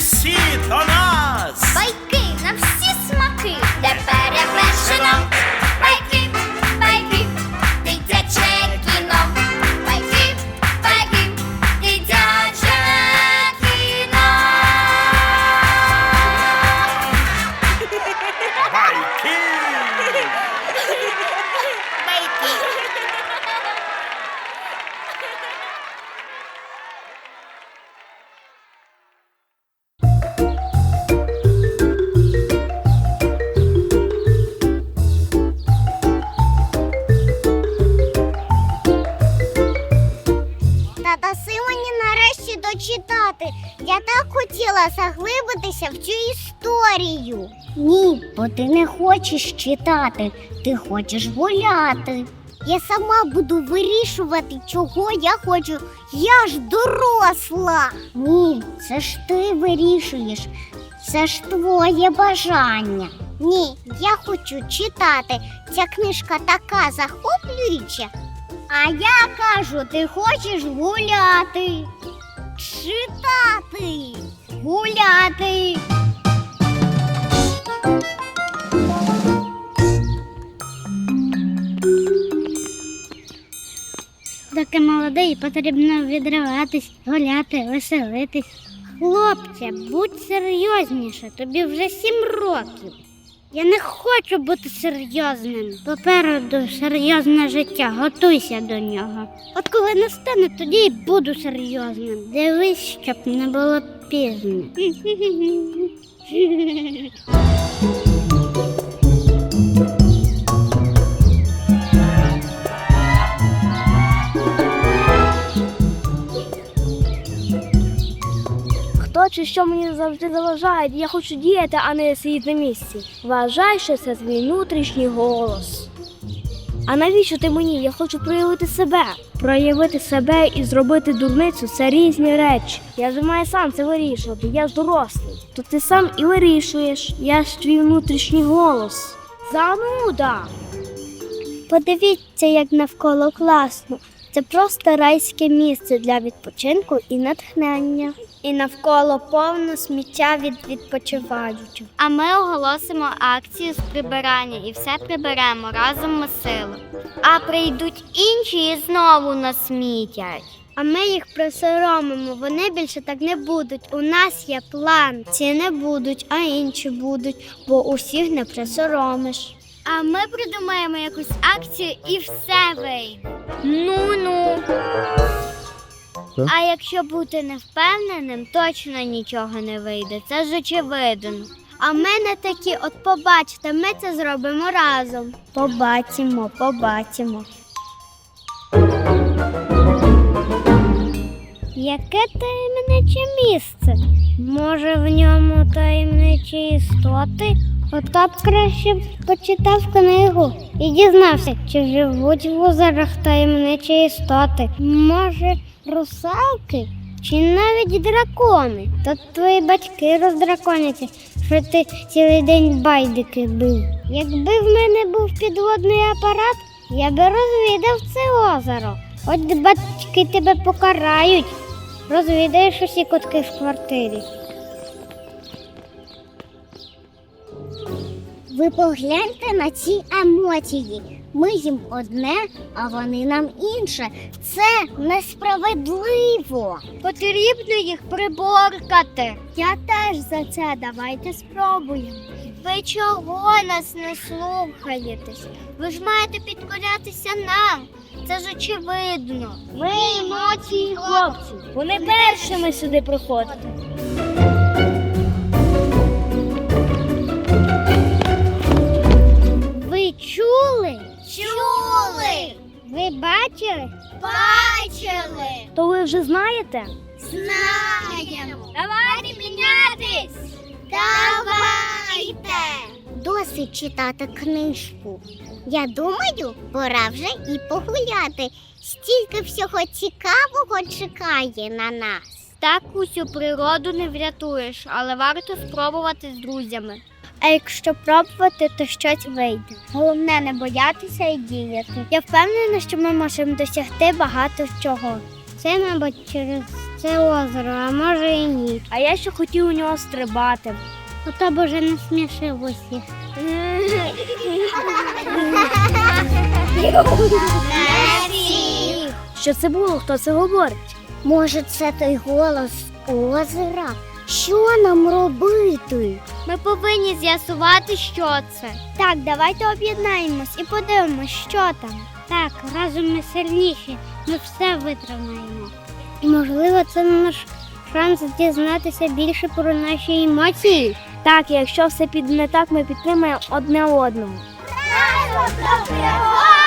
Suicid, oh não! Né? Хотіла заглибитися в цю історію. Ні, бо ти не хочеш читати, ти хочеш гуляти. Я сама буду вирішувати, чого я хочу. Я ж доросла. Ні, це ж ти вирішуєш. Це ж твоє бажання. Ні, я хочу читати. Ця книжка така захоплююча. А я кажу, ти хочеш гуляти. Читати. Гуляти. Доки молодий, потрібно відриватись, гуляти, веселитись. Хлопче, будь серйозніше, тобі вже сім років. Я не хочу бути серйозним. Попереду серйозне життя, готуйся до нього. От коли настане, тоді й буду серйозним. Дивись, щоб не було пізно. Хто чи що мені завжди заважає, я хочу діяти, а не сидіти на місці. Вважай, що це твій внутрішній голос. А навіщо ти мені? Я хочу проявити себе. Проявити себе і зробити дурницю це різні речі. Я ж маю сам це вирішувати, я ж дорослий. То ти сам і вирішуєш. Я ж твій внутрішній голос. Зануда. Подивіться, як навколо класно. Це просто райське місце для відпочинку і натхнення. І навколо повно сміття від відпочиваючих. А ми оголосимо акцію з прибирання і все приберемо разом ми сили. А прийдуть інші і знову насмітять. А ми їх присоромимо, вони більше так не будуть. У нас є план. Ці не будуть, а інші будуть, бо усіх не присоромиш. А ми придумаємо якусь акцію і все вийде. Ну ну. А якщо бути невпевненим, точно нічого не вийде. Це ж очевидно. А ми не такі, от побачите, ми це зробимо разом. Побачимо, побачимо. Яке таємниче місце? Може, в ньому таємничі істоти? Ото б краще почитав книгу і дізнався, чи живуть в озерах таємничі істоти. Може, русалки чи навіть дракони. То твої батьки роздраконяться, що ти цілий день байдики бив. Якби в мене був підводний апарат, я би розвідав це озеро. От батьки тебе покарають. Розвідаєш усі кутки в квартирі. Ви погляньте на ці емоції. Ми їм одне, а вони нам інше. Це несправедливо. Потрібно їх приборкати. Я теж за це. Давайте спробуємо. Ви чого нас не слухаєтесь? Ви ж маєте підкорятися нам. Це ж очевидно. Ви емоції хлопців. Вони першими сюди приходять. Чули? Чули, Ви бачили? бачили, То ви вже знаєте? знаємо. Давайте мінятись! Давайте! Досить читати книжку. Я думаю, пора вже і погуляти. Стільки всього цікавого чекає на нас. Так усю природу не врятуєш, але варто спробувати з друзями. А якщо пробувати, то щось вийде. Головне не боятися і діяти. Я впевнена, що ми можемо досягти багато чого. Це, мабуть, через це озеро, а може і ні. А я ще хотів у нього стрибати. Ото б уже не смішив усіх. Що це було? Хто це говорить? Може, це той голос озера? Що нам робити? Ми повинні з'ясувати, що це. Так, давайте об'єднаємось і подивимось, що там. Так, разом ми сильніші, ми все витримаємо. Можливо, це наш шанс дізнатися більше про наші емоції. Так, якщо все піде не так, ми підтримаємо одне одного. Разом до!